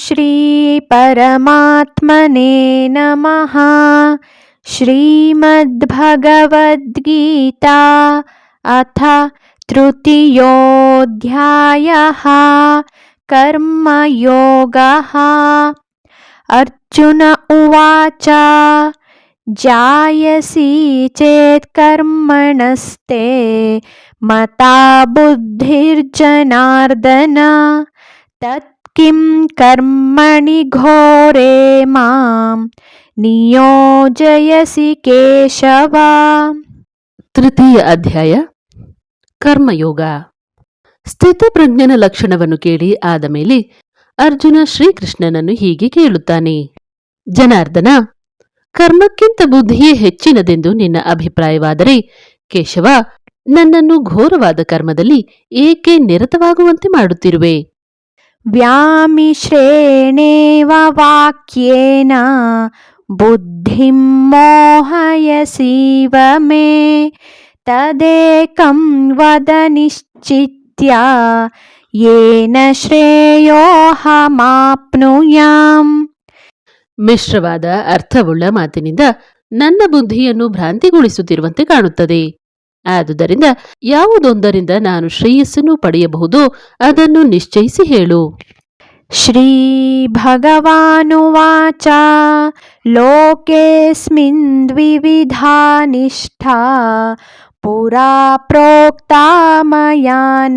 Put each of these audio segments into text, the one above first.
श्रीपरमात्मने नमः। श्रीमद्भगवद्गीता अथ तृतीयोऽध्यायः। कर्मयोगः। अर्जुन उवाच जायसि चेत् कर्मणस्ते मता बुद्धिर्जनार्दन। तत् किं कर्मणि घोरे मां ನಿಯೋಜಯಸಿ ಕೇಶವ ತೃತೀಯ ಅಧ್ಯಾಯ ಕರ್ಮಯೋಗ ಸ್ಥಿತಪ್ರಜ್ಞನ ಲಕ್ಷಣವನ್ನು ಕೇಳಿ ಆದ ಮೇಲೆ ಅರ್ಜುನ ಶ್ರೀಕೃಷ್ಣನನ್ನು ಹೀಗೆ ಕೇಳುತ್ತಾನೆ ಜನಾರ್ದನ ಕರ್ಮಕ್ಕಿಂತ ಬುದ್ಧಿಯೇ ಹೆಚ್ಚಿನದೆಂದು ನಿನ್ನ ಅಭಿಪ್ರಾಯವಾದರೆ ಕೇಶವ ನನ್ನನ್ನು ಘೋರವಾದ ಕರ್ಮದಲ್ಲಿ ಏಕೆ ನಿರತವಾಗುವಂತೆ ಮಾಡುತ್ತಿರುವೆ ವ್ಯಾಮಿಶ್ರೇಣೇವ ವಾಕ್ಯೇನ? ಬುದ್ಧಿಂ ಮೋಹಯಸೀವ ಮೇ? ತದೇಕಂ ವದ ನಿಶ್ಚಿತ್ಯ? येन ಶ್ರೇಯೋಹಮಾಪ್ನುಯಾಂ ಮಿಶ್ರವಾದ ಅರ್ಥವುಳ್ಳ ಮಾತಿನಿಂದ ನನ್ನ ಬುದ್ಧಿಯನ್ನು ಭ್ರಾಂತಿಗೊಳಿಸುತ್ತಿರುವಂತೆ ಕಾಣುತ್ತದೆ. ಆದುದರಿಂದ ಯಾವುದೊಂದರಿಂದ ನಾನು ಶ್ರೇಯಸ್ಸನ್ನು ಪಡೆಯಬಹುದು ಅದನ್ನು ನಿಶ್ಚಯಿಸಿ ಹೇಳು. ಶ್ರೀ ಭಗವಾನುವಾಚ ಲೋಕೇಸ್ಮಿನ್ ದ್ವಿವಿಧಾ ನಿಷ್ಠಾ ಪುರಾ ಪ್ರೋಕ್ತಾ ಮಯಾ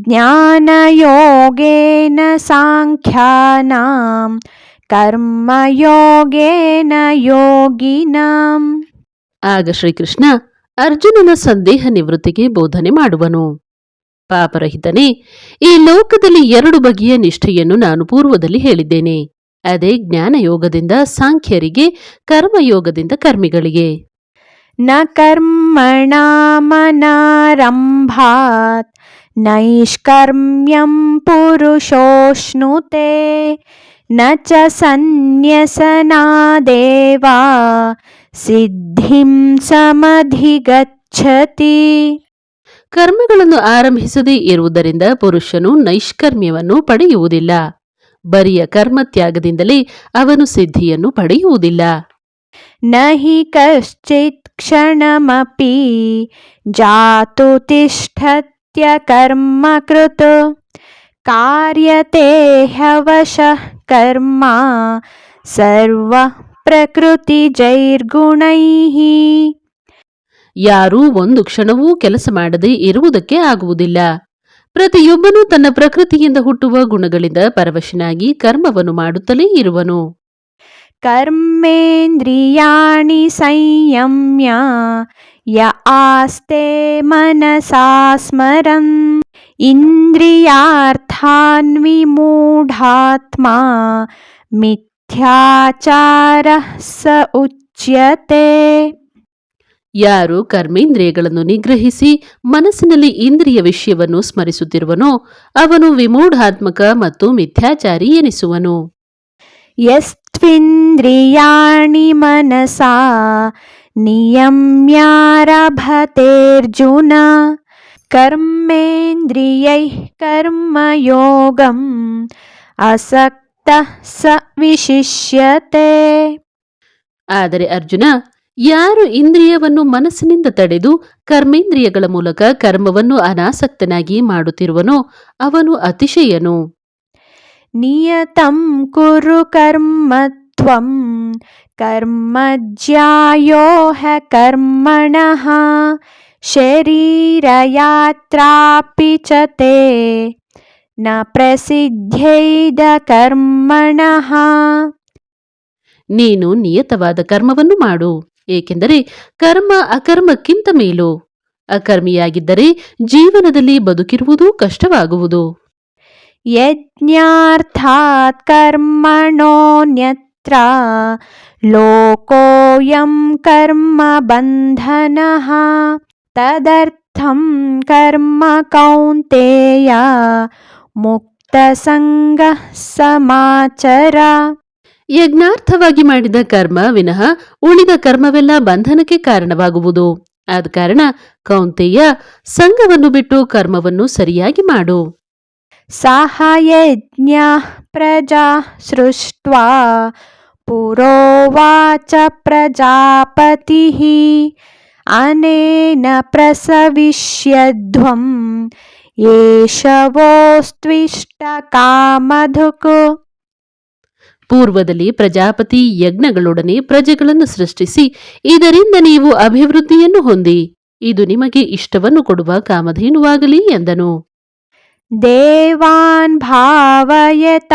ಜ್ಞಾನಯೋಗೇನ ಸಾಂಖ್ಯಾನಾಂ ಕರ್ಮಯೋಗೇನ ಯೋಗಿನಾಂ. ಆಗ ಶ್ರೀಕೃಷ್ಣ ಅರ್ಜುನನ ಸಂದೇಹ ನಿವೃತ್ತಿಗೆ ಬೋಧನೆ ಮಾಡುವನು. ಪಾಪರಹಿತನೇ, ಈ ಲೋಕದಲ್ಲಿ ಎರಡು ಬಗೆಯ ನಿಷ್ಠೆಯನ್ನು ನಾನು ಪೂರ್ವದಲ್ಲಿ ಹೇಳಿದ್ದೇನೆ. ಅದೇ ಜ್ಞಾನಯೋಗದಿಂದ ಸಾಂಖ್ಯರಿಗೆ, ಕರ್ಮಯೋಗದಿಂದ ಕರ್ಮಿಗಳಿಗೆ. ನ ಕರ್ಮಣಾಮನಾರಂಭಾತ್, ನೈಷ್ಕರ್ಮ್ಯಂ ಪುರುಷೋಷ್ಣುತೆ, ನ ಚ ಸನ್ಯಸನಾ ದೇವಾ ಸಿದ್ಧಿಂ ಸಮಧಿಗಚ್ಚತಿ ಕರ್ಮಗಳನ್ನು ಆರಂಭಿಸದೇ ಇರುವುದರಿಂದ ಪುರುಷನು ನೈಷ್ಕರ್ಮ್ಯವನ್ನು ಪಡೆಯುವುದಿಲ್ಲ. ಬರಿಯ ಕರ್ಮತ್ಯಾಗದಿಂದಲೇ ಅವನು ಸಿದ್ಧಿಯನ್ನು ಪಡೆಯುವುದಿಲ್ಲ. ನಹಿ ಕಶ್ಚಿತ್ ಕ್ಷಣಮಪಿ ಜಾತು ತಿಷ್ಠತ್ಯ ಕರ್ಮ ಕೃತ. ಕಾರ್ಯತೆ ಹವಶ ಕರ್ಮ ಸರ್ವ ಪ್ರಕೃತಿ ಜೈರ್ಗುಣೈಹಿ. ಯಾರೂ ಒಂದು ಕ್ಷಣವೂ ಕೆಲಸ ಮಾಡದೆ ಇರುವುದಕ್ಕೆ ಆಗುವುದಿಲ್ಲ. ಪ್ರತಿಯೊಬ್ಬನೂ ತನ್ನ ಪ್ರಕೃತಿಯಿಂದ ಹುಟ್ಟುವ ಗುಣಗಳಿಂದ ಪರವಶನಾಗಿ ಕರ್ಮವನ್ನು ಮಾಡುತ್ತಲೇ ಇರುವನು. ಕರ್ಮೇಂದ್ರಿಯಾಣಿ ಸಂಯಮ್ಯ ಯ ಆಸ್ತೆ ಮನಸಾ ಸ್ಮರಂ ಇಂದ್ರಿಯಾರ್ಥಾನ್ ಮಿತ್ ಮಿಥ್ಯಾಚಾರಃ ಸ ಉಚ್ಯತೆ. ಯಾರು ಕರ್ಮೇಂದ್ರಿಯಗಳನ್ನು ನಿಗ್ರಹಿಸಿ ಮನಸ್ಸಿನಲ್ಲಿ ಇಂದ್ರಿಯ ವಿಷಯವನ್ನು ಸ್ಮರಿಸುತ್ತಿರುವನೋ ಅವನು ವಿಮೂಢಾತ್ಮಕ ಮತ್ತು ಮಿಥ್ಯಾಚಾರಿ ಎನಿಸುವನು. ಯಸ್ತ್ವಿಂದ್ರಿಯಾಣಿ ಮನಸಾ ನಿಯಮ್ಯಾರಭತೇರ್ಜುನ ಕರ್ಮೇಂದ್ರಿಯೈ ಕರ್ಮಯೋಗಂ ಅಸಕ್ स ವಿಶಿಷ್ಯತೆ. ಆದರೆ ಅರ್ಜುನ ಯಾರು ಇಂದ್ರಿಯವನ್ನು ಮನಸ್ಸಿನಿಂದ ತಡೆದು ಕರ್ಮೇಂದ್ರಿಯಗಳ ಮೂಲಕ ಕರ್ಮವನ್ನು ಅನಾಸಕ್ತನಾಗಿ ಮಾಡುತ್ತಿರುವನೋ ಅವನು ಅತಿಶಯನು. ನಿಯತಂ ಕುರು ಕರ್ಮತ್ವಂ ಕರ್ಮಜ್ಯಾಯೋಹ ಕರ್ಮಣಃ ಶರೀರಯಾತ್ರಾಪಿ ಚ ನ ಪ್ರಸಿದ್ಧೈದ ಕರ್ಮಣಃ. ನೀನು ನಿಯತವಾದ ಕರ್ಮವನ್ನು ಮಾಡು ಏಕೆಂದರೆ ಕರ್ಮ ಅಕರ್ಮಕ್ಕಿಂತ ಮೇಲು. ಅಕರ್ಮಿಯಾಗಿದ್ದರೆ ಜೀವನದಲ್ಲಿ ಬದುಕಿರುವುದು ಕಷ್ಟವಾಗುವುದು. ಯಜ್ಞಾರ್ಥಾತ್ ಕರ್ಮಣೋನ್ಯತ್ರ ಲೋಕೋಯಂ ಕರ್ಮ ಬಂಧನ. ತದರ್ಥಂ ಕರ್ಮ ಕೌಂತೆಯ ಮುಕ್ತಸಂಗ ಸಮಾಚರ. ಯಜ್ಞಾರ್ಥವಾಗಿ ಮಾಡಿದ ಕರ್ಮ ವಿನಃ ಉಳಿದ ಕರ್ಮವೆಲ್ಲ ಬಂಧನಕ್ಕೆ ಕಾರಣವಾಗುವುದು. ಆದ ಕಾರಣ ಕೌಂತೆಯ ಸಂಘವನ್ನು ಬಿಟ್ಟು ಕರ್ಮವನ್ನು ಸರಿಯಾಗಿ ಮಾಡು. ಸಹಾಯಜ್ಞ ಪ್ರಜಾ ಸೃಷ್ಟ ಪುರೋವಾಚ ಪ್ರಜಾಪತಿ ಅನೇನ ಪ್ರಸವಿಷ್ಯಧ್ವಂ प्रसविष्यध्वम् येषवोस्त्विष्टकामधुक् ಪೂರ್ವದಲ್ಲಿ ಪ್ರಜಾಪತಿ ಯಜ್ಞಗಳೊಡನೆ ಪ್ರಜೆಗಳನ್ನು ಸೃಷ್ಟಿಸಿ ಇದರಿಂದ ನೀವು ಅಭಿವೃದ್ಧಿಯನ್ನು ಹೊಂದಿ ಇದು ನಿಮಗೆ ಇಷ್ಟವನ್ನು ಕೊಡುವ ಕಾಮಧೇನುವಾಗಲಿ ಎಂದನು देवान् भावयतानेन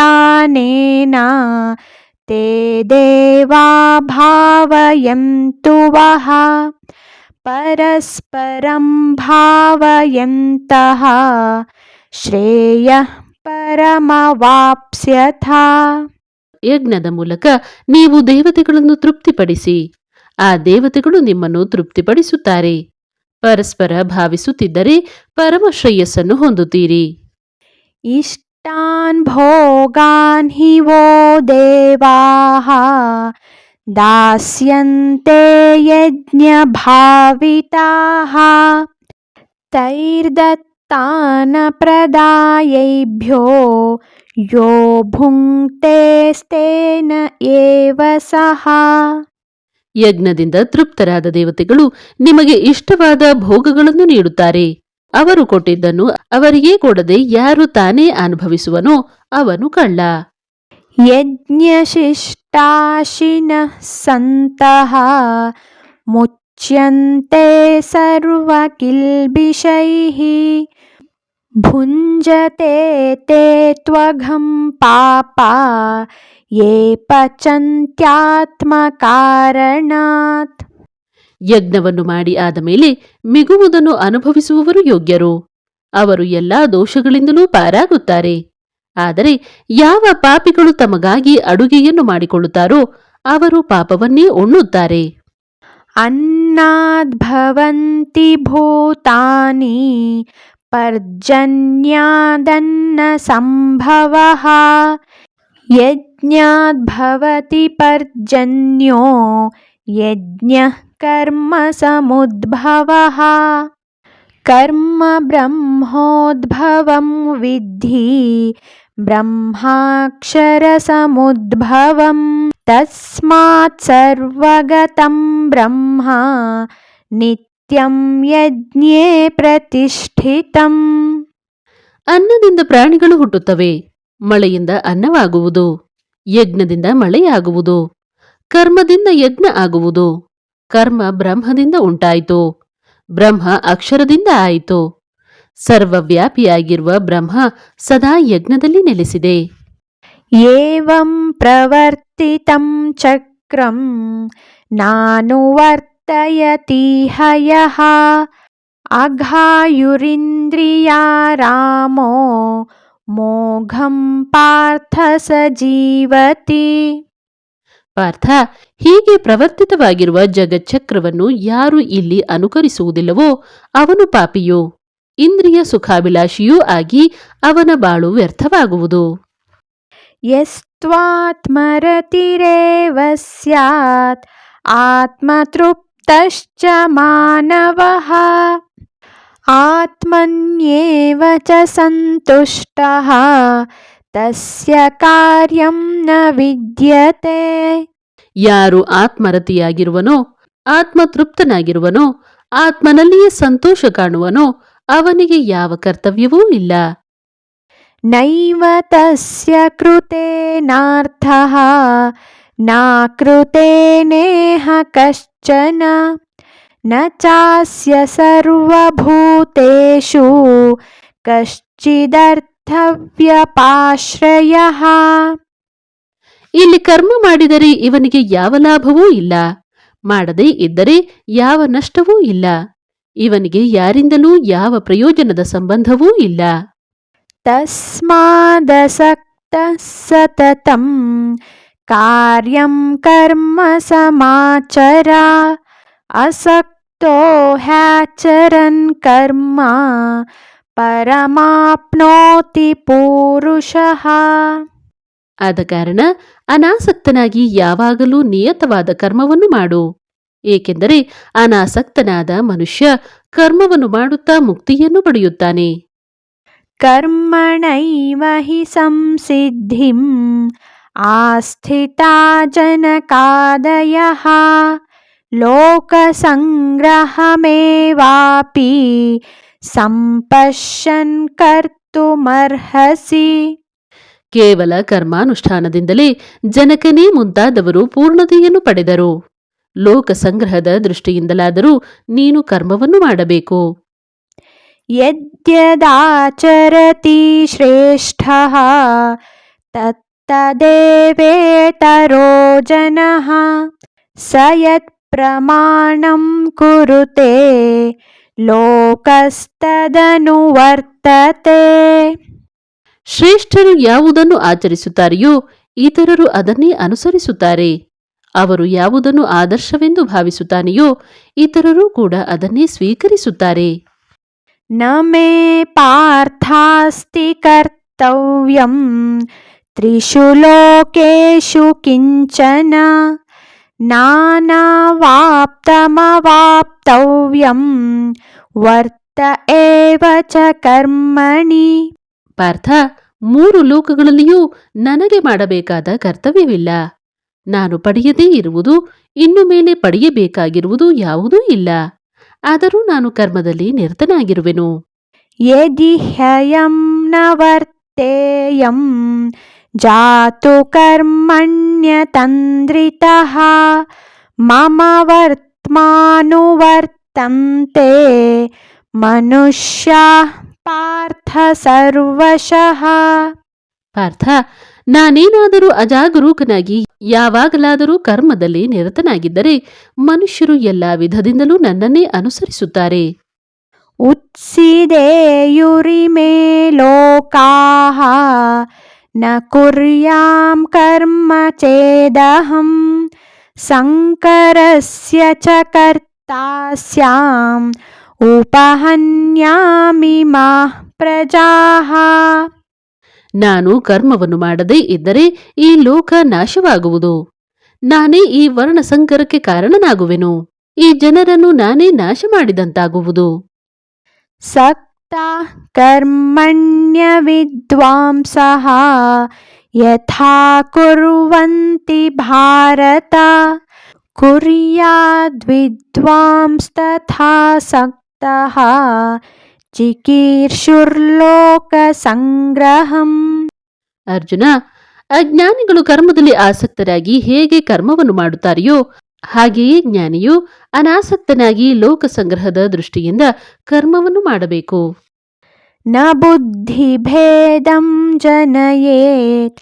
ते देवा भावयन्तु वः ಪರಸ್ಪರಂ ಭಾವಯಂತಹ ಶ್ರೇಯ ಪರಮವಾಪ್ಸ್ಯಥ ಯಜ್ಞದ ಮೂಲಕ ನೀವು ದೇವತೆಗಳನ್ನು ತೃಪ್ತಿಪಡಿಸಿ ಆ ದೇವತೆಗಳು ನಿಮ್ಮನ್ನು ತೃಪ್ತಿಪಡಿಸುತ್ತಾರೆ. ಪರಸ್ಪರ ಭಾವಿಸುತ್ತಿದ್ದರೆ ಪರಮ ಶ್ರೇಯಸ್ಸನ್ನು ಹೊಂದುತ್ತೀರಿ. ಇಷ್ಟಾನ್ ಭೋಗಾನ್ ಹಿವೋ ದೇವಾ दास्यन्ते यज्ञभाविताः तैर्दत्तानप्रदायैभ्यो यो भुङ्क्तेस्तेन एव सः ಯಜ್ಞದಿಂದ ತೃಪ್ತರಾದ ದೇವತೆಗಳು ನಿಮಗೆ ಇಷ್ಟವಾದ ಭೋಗಗಳನ್ನು ನೀಡುತ್ತಾರೆ ಅವರು ಕೊಟ್ಟಿದ್ದನ್ನು ಅವರಿಗೇ ಕೊಡದೆ ಯಾರು ತಾನೇ ಅನುಭವಿಸುವನೋ ಅವನು ಕಳ್ಳ यज्ञशिष्टाशिनः सन्तः मुच्यन्ते सर्वकिल्बिषैः भुञ्जते ते त्वघं पापा ये पचन्त्यात्मकारणात् ಯಜ್ಞವನ್ನು ಮಾಡಿ ಆದ ಮೇಲೆ ಮಿಗುವುದನ್ನು ಅನುಭವಿಸುವವರು ಯೋಗ್ಯರು ಅವರು ಎಲ್ಲಾ ದೋಷಗಳಿಂದಲೂ ಪಾರಾಗುತ್ತಾರೆ ಆದರೆ ಯಾವ ಪಾಪಿಗಳು ತಮಗಾಗಿ ಅಡುಗೆಯನ್ನು ಮಾಡಿಕೊಳ್ಳುತ್ತಾರೋ ಅವರು ಪಾಪವನ್ನೇ ಉಣ್ಣುತ್ತಾರೆ. ಅನ್ನಾದ್ಭವಂತಿ ಭೂತಾನಿ ಪರ್ಜನ್ಯಾದನ್ನ ಸಂಭವ ಯಜ್ಞಾದ್ಭವತಿ ಪರ್ಜನ್ಯೋ ಯಜ್ಞ ಕರ್ಮ ಸಮುದ್ಭವ ಕರ್ಮ ಬ್ರಹ್ಮೋದ್ಭವಂ ವಿಧಿ ब्रह्माक्षरसमुद्भवम् तस्मात् सर्वगतं ब्रह्म नित्यं यज्ञे प्रतिष्ठितम् ಅನ್ನದಿಂದ ಪ್ರಾಣಿಗಳು ಹುಟ್ಟುತ್ತವೆ ಮಳೆಯಿಂದ ಅನ್ನವಾಗುವುದು ಯಜ್ಞದಿಂದ ಮಳೆಯಾಗುವುದು ಕರ್ಮದಿಂದ ಯಜ್ಞ ಆಗುವುದು ಕರ್ಮ ಬ್ರಹ್ಮದಿಂದ ಉಂಟಾಯಿತು ಬ್ರಹ್ಮ ಅಕ್ಷರದಿಂದ ಆಯಿತು ಸರ್ವವ್ಯಾಪಿಯಾಗಿರುವ ಬ್ರಹ್ಮ ಸದಾ ಯಜ್ಞದಲ್ಲಿ ನೆಲೆಸಿದೆ. ಏವಂ ಪ್ರವರ್ತಿತಂ ಚಕ್ರಂ ನಾನು ಯಃ ಅಘಾಯುರಿಂದ್ರಿಯಾ ರಾಮೋ ಮೋಘಂ ಪಾರ್ಥ ಸಜೀವತಿ. ಪಾರ್ಥ ಹೀಗೆ ಪ್ರವರ್ತಿತವಾಗಿರುವ ಜಗಚ್ಚಕ್ರವನ್ನು ಯಾರು ಇಲ್ಲಿ ಅನುಕರಿಸುವುದಿಲ್ಲವೋ ಅವನು ಪಾಪಿಯು. ಇಂದ್ರಿಯ ಸುಖಾಭಿಲಾಷಿಯೂ ಆಗಿ ಅವನ ಬಾಳು ವ್ಯರ್ಥವಾಗುವುದು. ಯಸ್ತ್ವಾತ್ಮರತಿರೇವಸ್ಯಾತ್ ಆತ್ಮತೃಪ್ತಶ್ಚ ಮಾನವಃ ಆತ್ಮನ್ಯೇವ ಚ ಸಂತುಷ್ಟ ತಸ್ಯ ಕಾರ್ಯಂ ನ ವಿದ್ಯತೆ. ಯಾರು ಆತ್ಮರತಿಯಾಗಿರುವನೋ ಆತ್ಮತೃಪ್ತನಾಗಿರುವನೋ ಆತ್ಮನಲ್ಲಿಯೇ ಸಂತೋಷ ಕಾಣುವನೋ ಅವನಿಗೆ ಯಾವ ಕರ್ತವ್ಯವೂ ಇಲ್ಲ. ನೈವ ತಸ್ಯ ಕೃತೇನಾರ್ಥಃ ನಾ ಕೃತೇನೇಹ ಕಶ್ಚನ ನ ಚಾಸ್ಯ ಸರ್ವಭೂತೇಷು ಕಶ್ಚಿದರ್ಥವ್ಯಪಾಶ್ರಯ. ಇಲ್ಲಿ ಕರ್ಮ ಮಾಡಿದರೆ ಇವನಿಗೆ ಯಾವ ಲಾಭವೂ ಇಲ್ಲ. ಮಾಡದೇ ಇದ್ದರೆ ಯಾವ ನಷ್ಟವೂ ಇಲ್ಲ. ಇವನಿಗೆ ಯಾರಿಂದಲೂ ಯಾವ ಪ್ರಯೋಜನದ ಸಂಬಂಧವೂ ಇಲ್ಲ. ತಸ್ಮಾದಸಕ್ತ ಸತತಂ ಕಾರ್ಯಂ ಕರ್ಮ ಸಮಾಚರ ಅಸಕ್ತೋ ಹ್ಯಾಚರನ್ ಕರ್ಮ ಪರಮಾಪ್ನೋತಿ ಪುರುಷ. ಆದ ಕಾರಣ ಅನಾಸಕ್ತನಾಗಿ ಯಾವಾಗಲೂ ನಿಯತವಾದ ಕರ್ಮವನ್ನು ಮಾಡು. ಏಕೆಂದರೆ ಅನಾಸಕ್ತನಾದ ಮನುಷ್ಯ ಕರ್ಮವನ್ನು ಮಾಡುತ್ತಾ ಮುಕ್ತಿಯನ್ನು ಪಡೆಯುತ್ತಾನೆ. ಕರ್ಮಣೈವಹಿ ಸಂಸಿದ್ಧಿಂ ಆಸ್ಥಿತ ಜನಕಾದಯ ಲೋಕಸಂಗ್ರಹಮೇವಾಪಿ ಸಂಪಶ್ಯನ್ ಕರ್ತುಮರ್ಹಸಿ. ಕೇವಲ ಕರ್ಮಾನುಷ್ಠಾನದಿಂದಲೇ ಜನಕನೇ ಮುಂತಾದವರು ಪೂರ್ಣತೆಯನ್ನು ಪಡೆದರು. ಲೋಕ ಸಂಗ್ರಹದ ದೃಷ್ಟಿಯಿಂದಲಾದರೂ ನೀನು ಕರ್ಮವನ್ನು ಮಾಡಬೇಕು. ಯದ್ಯದಾಚರತಿ ಶ್ರೇಷ್ಠ ತತ್ತದೇವೇತರೋ ಜನ ಸಯತ್ ಪ್ರಮಾಣಂ ಕುರುತೆ ಲೋಕಸ್ತದನುವರ್ತತೆ ಶ್ರೇಷ್ಠರು ಯಾವುದನ್ನು ಆಚರಿಸುತ್ತಾರೆಯೋ ಇತರರು ಅದನ್ನೇ ಅನುಸರಿಸುತ್ತಾರೆ. ಅವರು ಯಾವುದನ್ನು ಆದರ್ಶವೆಂದು ಭಾವಿಸುತ್ತಾನೆಯೋ ಇತರರೂ ಕೂಡ ಅದನ್ನೇ ಸ್ವೀಕರಿಸುತ್ತಾರೆ. ನಮೇ ಪಾರ್ಥಾಸ್ತಿ ಕರ್ತವ್ಯಂ ತ್ರಿಷು ಲೋಕೇಶು ಕಿಂಚನ ನಾನಾವಾಪ್ತಮವಾಪ್ತವ್ಯಂ ವರ್ತ ಏವ ಚ ಕರ್ಮಣಿ. ಪಾರ್ಥ ಮೂರು ಲೋಕಗಳಲ್ಲಿಯೂ ನನಗೆ ಮಾಡಬೇಕಾದ ಕರ್ತವ್ಯವಿಲ್ಲ. ನಾನು ಪಡೆಯದೇ ಇರುವುದು ಇನ್ನು ಮೇಲೆ ಪಡೆಯಬೇಕಾಗಿರುವುದು ಯಾವುದೂ ಇಲ್ಲ. ಆದರೂ ನಾನು ಕರ್ಮದಲ್ಲಿ ನಿರತನಾಗಿರುವೆನು. ಯದಿ ಹಯಂ ನವರ್ತೇಯಂ ಜಾತು ಮಮ ಮನುಷ್ಯ ಪಾರ್ಥ ಸರ್ವಶಃ. ಪಾರ್ಥ ನಾನೇನಾದರೂ ಅಜಾಗರೂಕನಾಗಿ, ಯಾವಾಗಲಾದರೂ ಕರ್ಮದಲ್ಲಿ ನಿರತನಾಗಿದ್ದರೆ ಮನುಷ್ಯರು ಎಲ್ಲ ವಿಧದಿಂದಲೂ ನನ್ನನ್ನೇ ಅನುಸರಿಸುತ್ತಾರೆ. ಉತ್ಸಿದೆಯುರಿಮೇ ಲೋಕಾಹ ನ ಕುರ್ಯಾಂ ಕರ್ಮ ಚೇದಹಂ, ಸಂಕರಸ್ಯ ಚ ಕರ್ತಾಸ್ಯಾಂ, ಉಪಹನ್ಯಾಮಿ ಮಾ ಪ್ರಜಾಹ. ನಾನು ಕರ್ಮವನ್ನು ಮಾಡದೇ ಇದ್ದರೆ ಈ ಲೋಕ ನಾಶವಾಗುವುದು. ನಾನೇ ಈ ವರ್ಣಸಂಕರಕ್ಕೆ ಕಾರಣನಾಗುವೆನು. ಈ ಜನರನ್ನು ನಾನೇ ನಾಶ ಮಾಡಿದಂತಾಗುವುದು ಸಕ್ತ ಕರ್ಮಣ್ಯ ವಿದ್ವಾಂಸ ಯಥಾ ಕುರುವಂತಿ ಭಾರತ ಕುರ್ಯಾದ್ವಿದ್ವಾಂಸ್ತಥಾ ಸಕ್ತಃ ಚಿಕೀರ್ಷುರ್ಲೋಕ ಸಂಗ್ರಹಂ. ಅರ್ಜುನ ಅಜ್ಞಾನಿಗಳು ಕರ್ಮದಲ್ಲಿ ಆಸಕ್ತರಾಗಿ ಹೇಗೆ ಕರ್ಮವನ್ನು ಮಾಡುತ್ತಾರೆಯೋ ಹಾಗೆಯೇ ಜ್ಞಾನಿಯು ಅನಾಸಕ್ತನಾಗಿ ಲೋಕ ಸಂಗ್ರಹದ ದೃಷ್ಟಿಯಿಂದ ಕರ್ಮವನ್ನು ಮಾಡಬೇಕು. ನ ಬುದ್ಧಿ ಭೇದಂ ಜನಯೇತ್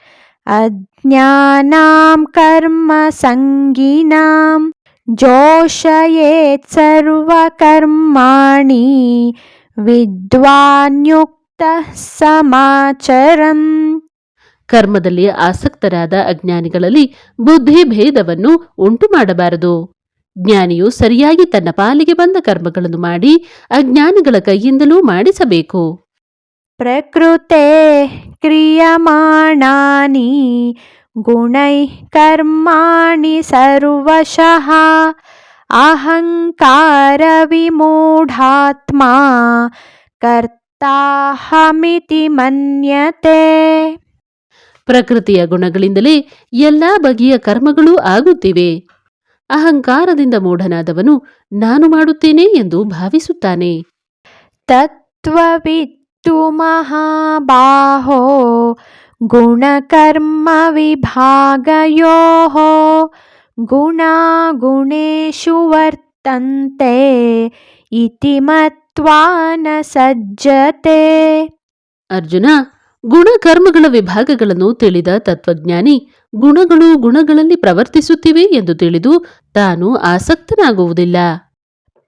ಅಜ್ಞಾನಾಂ ಕರ್ಮ ಸಂಗೀನಾಂ ಜೋಷಯೇತ್ ಸರ್ವ ಕರ್ಮಾಣಿ ವಿದ್ವಾನ್ಯುಕ್ತ ಸಮಾಚರಂ ಕರ್ಮದಲ್ಲಿ ಆಸಕ್ತರಾದ ಅಜ್ಞಾನಿಗಳಲ್ಲಿ ಬುದ್ಧಿ ಭೇದವನ್ನು ಉಂಟು ಮಾಡಬಾರದು ಜ್ಞಾನಿಯು ಸರಿಯಾಗಿ ತನ್ನ ಪಾಲಿಗೆ ಬಂದ ಕರ್ಮಗಳನ್ನು ಮಾಡಿ ಅಜ್ಞಾನಿಗಳ ಕೈಯಿಂದಲೂ ಮಾಡಿಸಬೇಕು. ಪ್ರಕೃತೆ ಕ್ರಿಯಮಾಣಾನಿ ಗುಣೈ ಕರ್ಮಾಣಿ ಸರ್ವಶಃ. अहङ्कारविमूढात्मा कर्ताहमिति मन्यते ಪ್ರಕೃತಿಯ ಗುಣಗಳಿಂದಲೇ ಎಲ್ಲಾ ಬಗೆಯ ಕರ್ಮಗಳೂ ಆಗುತ್ತಿವೆ ಅಹಂಕಾರದಿಂದ ಮೂಢನಾದವನು ನಾನು ಮಾಡುತ್ತೇನೆ ಎಂದು ಭಾವಿಸುತ್ತಾನೆ तत्त्ववित्तु महाबाहो गुणकर्मविभागयोः गुणागुणेषु वर्तन्ते इति मत्वा न सज्जते ಅರ್ಜುನ ಗುಣ ಕರ್ಮಗಳ ವಿಭಾಗಗಳನ್ನು ತಿಳಿದ ತತ್ವಜ್ಞಾನಿ ಗುಣಗಳು ಗುಣಗಳಲ್ಲಿ ಪ್ರವರ್ತಿಸುತ್ತಿವೆ ಎಂದು ತಿಳಿದು ತಾನು ಆಸಕ್ತನಾಗುವುದಿಲ್ಲ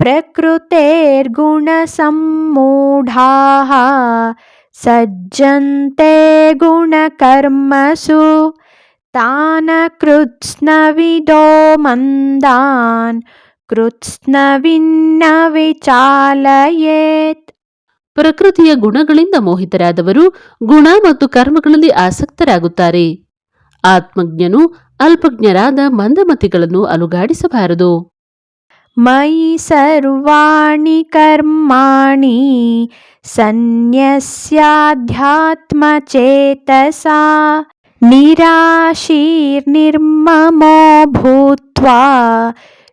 प्रकृतेर्गुणसम्मूढाः सज्जन्ते गुणकर्मसु तान् कृत्स्नविदो मन्दान् कृत्स्नविन्न विचालयेत् ಪ್ರಕೃತಿಯ ಗುಣಗಳಿಂದ ಮೋಹಿತರಾದವರು ಗುಣ ಮತ್ತು ಕರ್ಮಗಳಲ್ಲಿ ಆಸಕ್ತರಾಗುತ್ತಾರೆ ಆತ್ಮಜ್ಞನು ಅಲ್ಪಜ್ಞರಾದ ಮಂದಮತಿಗಳನ್ನು ಅಲುಗಾಡಿಸಬಾರದು मयि सर्वाणि कर्माणि सन्न्यस्याध्यात्मचेतसा निराशीर्निर्ममो भूत्वा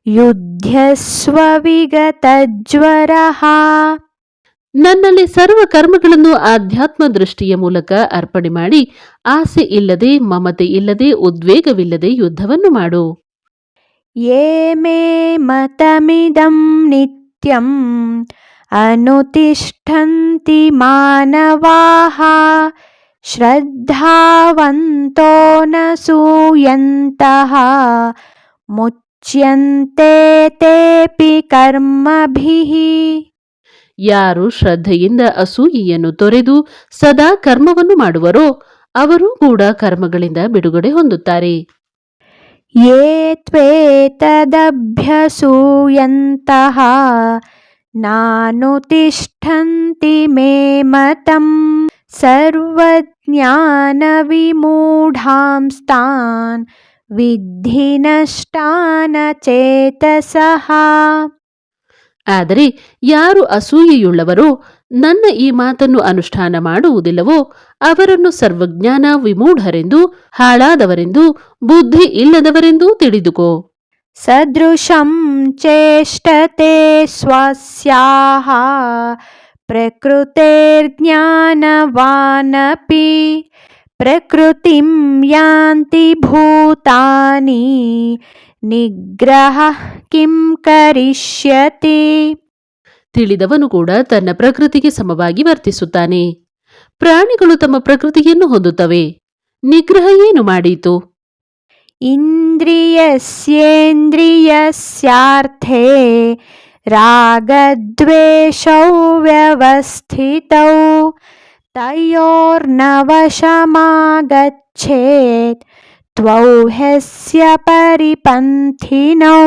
युध्यस्व विगतज्वरः ನನ್ನಲ್ಲಿ ಸರ್ವ ಕರ್ಮಗಳನ್ನು ಆಧ್ಯಾತ್ಮ ದೃಷ್ಟಿಯ ಮೂಲಕ ಅರ್ಪಣೆ ಮಾಡಿ ಆಸೆ ಇಲ್ಲದೆ ಮಮತೆ ಇಲ್ಲದೆ ಉದ್ವೇಗವಿಲ್ಲದೆ ಯುದ್ಧವನ್ನು ಮಾಡು ये मे मतमिदं नित्यम् अनुतिष्ठन्ति मानवाः ಶ್ರದ್ಧಾವಂತೋ ನ ಸೂಯಂತಹ ಮುಚ್ಯಂತೆ ತೇಪಿ ಕರ್ಮಭಿ. ಯಾರು ಶ್ರದ್ಧೆಯಿಂದ ಅಸೂಯೆಯನ್ನು ತೊರೆದು ಸದಾ ಕರ್ಮವನ್ನು ಮಾಡುವರೋ ಅವರು ಕೂಡ ಕರ್ಮಗಳಿಂದ ಬಿಡುಗಡೆ ಹೊಂದುತ್ತಾರೆ. ಏತ್ವೇತದಭ್ಯಸೂಯಂತಹ ನಾನು ತಿಷ್ಠಂತಿ ಮೇ ಮತಂ ಸರ್ವ सर्वज्ञानविमूढांस्तान् विद्धि नष्टान चेतसः ಆದರೆ ಯಾರು ಅಸೂಯೆಯುಳ್ಳವರೋ ನನ್ನ ಈ ಮಾತನ್ನು ಅನುಷ್ಠಾನ ಮಾಡುವುದಿಲ್ಲವೋ ಅವರನ್ನು ಸರ್ವಜ್ಞಾನ ವಿಮೂಢರೆಂದು ಹಾಳಾದವರೆಂದು ಬುದ್ಧಿ ಇಲ್ಲದವರೆಂದೂ ತಿಳಿದುಕೋ सदृशं चेष्टते स्वस्याः प्रकृतेर्ज्ञानवानपि प्रकृतिं यान्ति भूतानि निग्रहः किं करिष्यति ತಿಳಿದವನು ಕೂಡ ತನ್ನ ಪ್ರಕೃತಿಗೆ ಸಮವಾಗಿ ವರ್ತಿಸುತ್ತಾನೆ ಪ್ರಾಣಿಗಳು ತಮ್ಮ ಪ್ರಕೃತಿಯನ್ನು ಹೊಂದುತ್ತವೆ ನಿಗ್ರಹ ಏನು ಮಾಡೀತು इन्द्रियस्येन्द्रियस्यार्थे रागद्वेषौ व्यवस्थितौ तयोर्नवशमागच्छेत् त्वौ ह्यस्य परिपन्थिनौ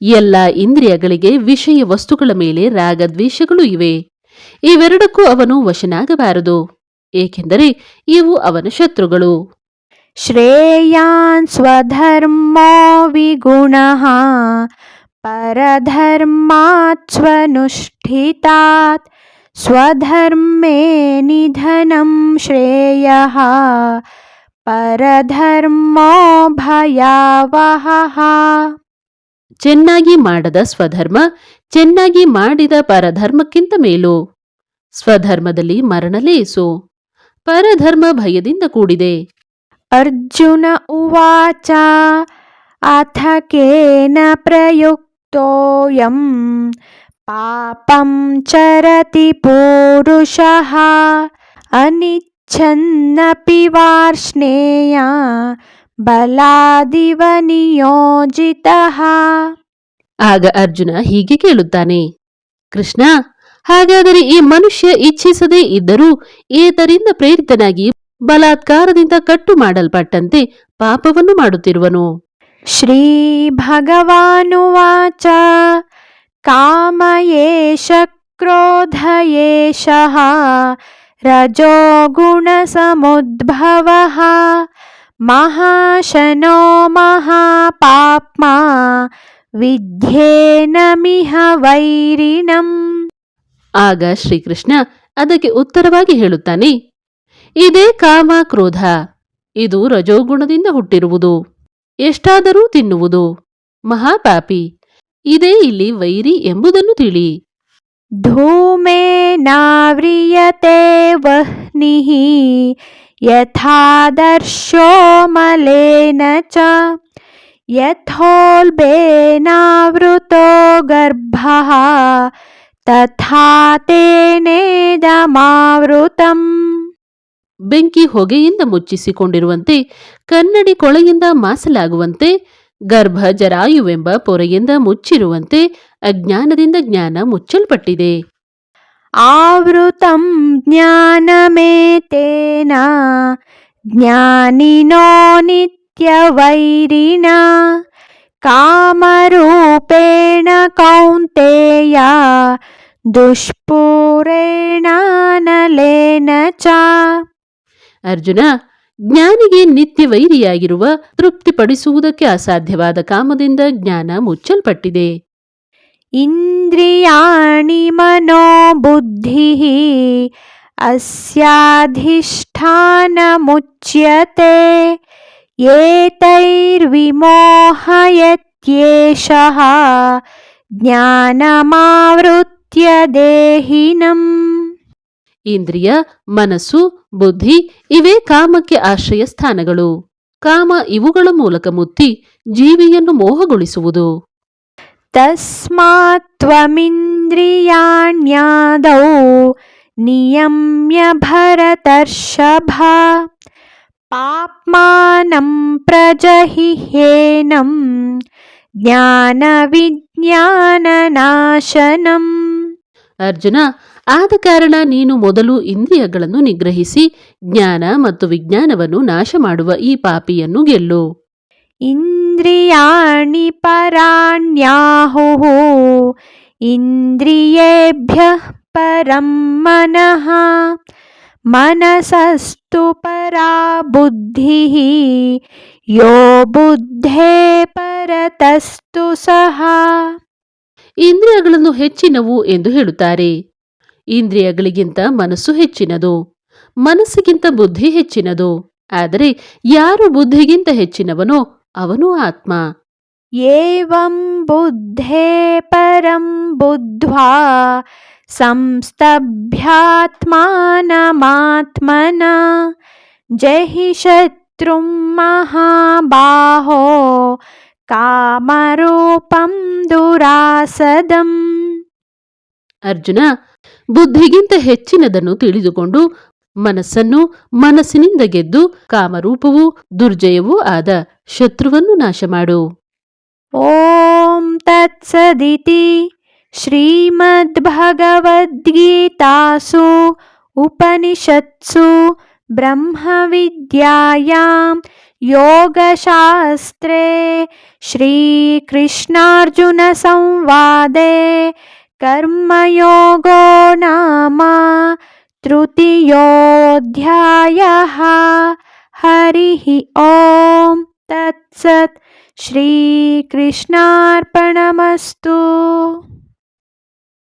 ಎಲ್ಲ ಇಂದ್ರಿಯಗಳಿಗೆ ವಿಷಯ ವಸ್ತುಗಳ ಮೇಲೆ ರಾಗದ್ವೇಷಗಳು ಇವೆ ಇವೆರಡಕ್ಕೂ ಅವನು ವಶನಾಗಬಾರದು ಏಕೆಂದರೆ ಇವು ಅವನ ಶತ್ರುಗಳು श्रेयान् स्वधर्मो विगुणः परधर्मात् स्वनुष्ठितात् स्वधर्मे निधनं श्रेयः परधर्मो भयावहः ಚೆನ್ನಾಗಿ ಮಾಡದ ಸ್ವಧರ್ಮ ಚೆನ್ನಾಗಿ ಮಾಡಿದ ಪರಧರ್ಮಕ್ಕಿಂತ ಮೇಲು ಸ್ವಧರ್ಮದಲ್ಲಿ ಮರಣ ಲೇಸು ಪರಧರ್ಮ ಭಯದಿಂದ ಕೂಡಿದೆ अर्जुन उवाच अथ केन प्रयुक्तोऽयं पापं चरति पूरुषः अनिच्छन्नपि वार्ष्णेया बलादिव नियोजितः ಆಗ ಅರ್ಜುನ ಹೀಗೆ ಕೇಳುತ್ತಾನೆ ಕೃಷ್ಣ ಹಾಗಾದರೆ ಈ ಮನುಷ್ಯ ಇಚ್ಛಿಸದೇ ಇದ್ದರೂ ಏತರಿಂದ ಪ್ರೇರಿತನಾಗಿ ಬಲಾತ್ಕಾರದಿಂದ ಕಟ್ಟು ಮಾಡಲ್ಪಟ್ಟಂತೆ ಪಾಪವನ್ನು ಮಾಡುತ್ತಿರುವನು श्रीभगवानुवाच काम एष क्रोध एषः रजोगुणसमुद्भवः महाशनो महापाप्मा विध्येनमिह वैरिणम् ಆಗ ಶ್ರೀಕೃಷ್ಣ ಅದಕ್ಕೆ ಉತ್ತರವಾಗಿ ಹೇಳುತ್ತಾನೆ ಇದೇ ಕಾಮ ಕ್ರೋಧ ಇದು ರಜೋಗುಣದಿಂದ ಹುಟ್ಟಿರುವುದು ಎಷ್ಟಾದರೂ ತಿನ್ನುವುದು. ಮಹಾಪಾಪಿ. ಇದೇ ಇಲ್ಲಿ ವೈರಿ ಎಂಬುದನ್ನು ತಿಳಿ. ಧೂಮೇ ನಾವ್ರಿಯತೆ ವಹ್ನಿಃ ಯಥಾದರ್ಶೋ ಮಲೇನ ಚ ಯಥೋಲ್ಬೇನಾವೃತೋ ಗರ್ಭ ತಥಾ ತೇನೇದಮಾವೃತಂ ಬೆಂಕಿ ಹೊಗೆಯಿಂದ ಮುಚ್ಚಿಸಿಕೊಂಡಿರುವಂತೆ ಕನ್ನಡಿ ಕೊಳೆಯಿಂದ ಮಾಸಲಾಗುವಂತೆ ಗರ್ಭ ಜರಾಯುವೆಂಬ ಪೊರೆಯಿಂದ ಮುಚ್ಚಿರುವಂತೆ ಅಜ್ಞಾನದಿಂದ ಜ್ಞಾನ ಮುಚ್ಚಲ್ಪಟ್ಟಿದೆ. ಆವೃತಂ ಜ್ಞಾನಮೇತೇನ ಜ್ಞಾನಿನೋ ನಿತ್ಯ ವೈರಿಣ ಕಾಮರೂಪೇಣ ಕೌಂತೆಯ ದುಷ್ಪೂರೇಣ ಚ. ಅರ್ಜುನ ಜ್ಞಾನಿಗೆ ನಿತ್ಯ ವೈರಿಯಾಗಿರುವ ತೃಪ್ತಿಪಡಿಸುವುದಕ್ಕೆ ಅಸಾಧ್ಯವಾದ ಕಾಮದಿಂದ ಜ್ಞಾನ ಮುಚ್ಚಲ್ಪಟ್ಟಿದೆ. ಇಂದ್ರಿಯಾಣಿ ಮನೋ ಬುದ್ಧಿ ಅಸ್ಯಾಧಿಷ್ಠಾನ ಮುಚ್ಯತೆ, ಏತೈರ್ವಿಮೋಹಯತ್ಯೇಷಃ ಜ್ಞಾನಮಾವೃತ್ಯ ದೇಹಿನಂ. ಇಂದ್ರಿಯ ಮನಸ್ಸು ಬುದ್ಧಿ ಇವೇ ಕಾಮಕ್ಕೆ ಆಶ್ರಯ ಸ್ಥಾನಗಳು. ಕಾಮ ಇವುಗಳ ಮೂಲಕ ಮುತ್ತಿ ಜೀವಿಯನ್ನು ಮೋಹಗೊಳಿಸುವುದು. ತಸ್ಮಾತ್ವಮಿಂದ್ರಿಯಾಣ್ಯಾದೌ ನಿಯಮ್ಯ ಭರತರ್ಷಭ ಪಾಪ್ಮಾನಂ ಪ್ರಜಹಿಹೇನಂ ಜ್ಞಾನ ವಿಜ್ಞಾನ ನಾಶನಂ ಅರ್ಜುನ ಆದ ಕಾರಣ ನೀನು ಮೊದಲು ಇಂದ್ರಿಯಗಳನ್ನು ನಿಗ್ರಹಿಸಿ ಜ್ಞಾನ ಮತ್ತು ವಿಜ್ಞಾನವನ್ನು ನಾಶ ಮಾಡುವ ಈ ಪಾಪಿಯನ್ನು ಗೆಲ್ಲು. ಇಂದ್ರಿಯಾಣಿ ಪರಾಣ್ಯಾಹೋ ಇಂದ್ರಿಯೇಭ್ಯ ಪರಂ ಮನಃ ಮನಸಸ್ತು ಪರಾ ಬುದ್ಧಿ ಯೋ ಬುದ್ಧೇ ಪರತಸ್ತು ಸಹ. ಇಂದ್ರಿಯಗಳನ್ನು ಹೆಚ್ಚಿನವು ಎಂದು ಹೇಳುತ್ತಾರೆ. ಇಂದ್ರಿಯಗಳಿಗಿಂತ ಮನಸ್ಸು ಹೆಚ್ಚಿನದು ಮನಸ್ಸಿಗಿಂತ ಬುದ್ಧಿ ಹೆಚ್ಚಿನದು ಆದರೆ ಯಾರು ಬುದ್ಧಿಗಿಂತ ಹೆಚ್ಚಿನವನೋ ಅವನು ಆತ್ಮ. ಏವಂ ಬುದ್ಧೇ ಪರಂ ಬುದ್ಧ್ವಾ ಸಂಸ್ತಭ್ಯಾತ್ಮಾನಮಾತ್ಮನ ಜಹಿ ಶತ್ರು ಮಹಾಬಾಹೋ ಕಾಮರೂಪಂ ದುರಾಸದಂ. ಅರ್ಜುನ ಬುದ್ಧಿಗಿಂತ ಹೆಚ್ಚಿನದನ್ನು ತಿಳಿದುಕೊಂಡು ಮನಸ್ಸನ್ನು ಮನಸ್ಸಿನಿಂದ ಗೆದ್ದು ಕಾಮರೂಪವೂ ದುರ್ಜಯವೂ ಆದ ಶತ್ರುವನ್ನು ನಾಶ ಮಾಡು ॐ तत्सदिति श्रीमद्भगवद्गीतासु उपनिषत्सु ब्रह्मविद्यायां योगशास्त्रे श्रीकृष्णार्जुनसंवादे कर्मयोगो नाम तृतीयोऽध्यायः। हरिः ॐ तत्सत्। श्रीकृष्णार्पणमस्तु।